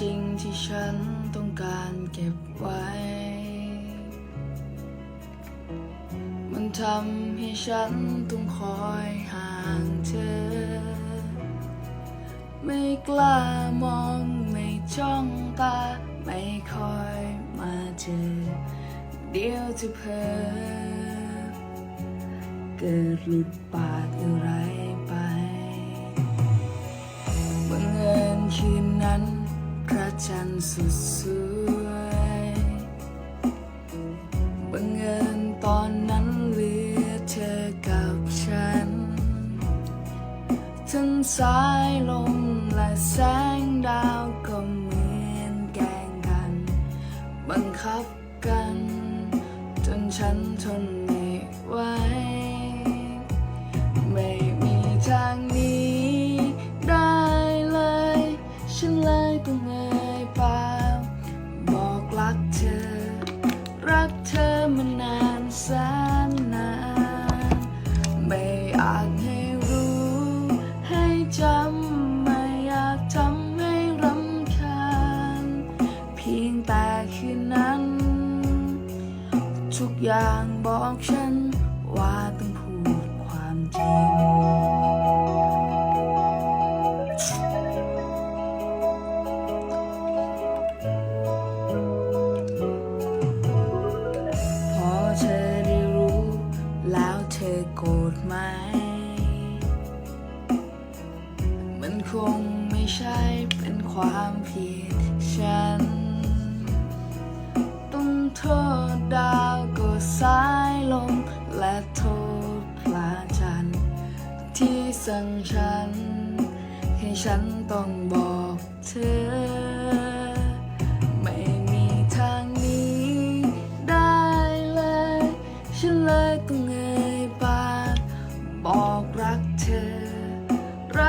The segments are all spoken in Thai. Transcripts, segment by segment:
สิ่งที่ฉันต้องการเก็บไว้ มันทำให้ฉันต้องคอยห่างเธอ ไม่กล้ามองไม่จ้องตา ไม่คอยมาเจอ เดียวจะเพ้อเกิดหลุดปากอะไร สุดสวยบังเอิญตอนนั้นเหลือเธอกับฉัน ทั้งสายลมและแสงดาวก็เหมือนแกงกัน บังคับกัน จนฉันทนไม่ไหว มานานแสนนาน ไม่อาจให้รู้ ให้จำไม่อยากทำให้รำคาญ เพียงแต่คืนนั้น ทุกอย่างบอกฉันว่าต้องพูดความจริง แล้วเธอโกรธไหม มันคงไม่ใช่เป็นความผิดฉัน ต้องโทษดาวก็สายลม และโทษพระจันทร์ที่สั่งฉัน ให้ฉันต้องบอกเธอ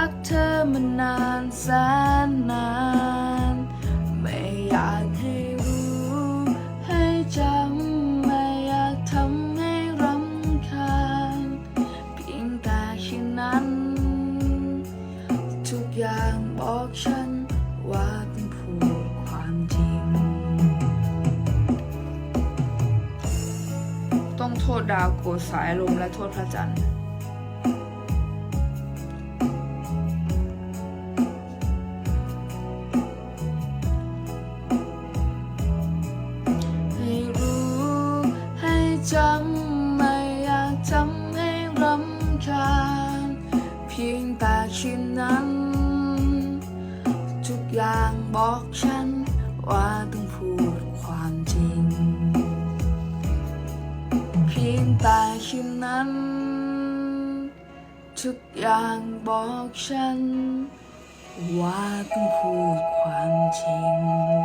กเธอมานานแสนนาน ไม่อยากให้รู้ให้จำไม่อยากทำให้รำคาญเพียงแต่แคืนนั้น ทุกอย่างบอกฉันว่าต้องพูดความจริง ต้องโทษดาวโกสายลมและโทษพระจันทร์ จำไม่อยากทำให้รำคาญเพียงแต่คืนนั้น ทุกอย่างบอกฉันว่าต้องพูดความจริง เพียงแต่คืนนั้น ทุกอย่างบอกฉัน ว่าต้องพูดความจริง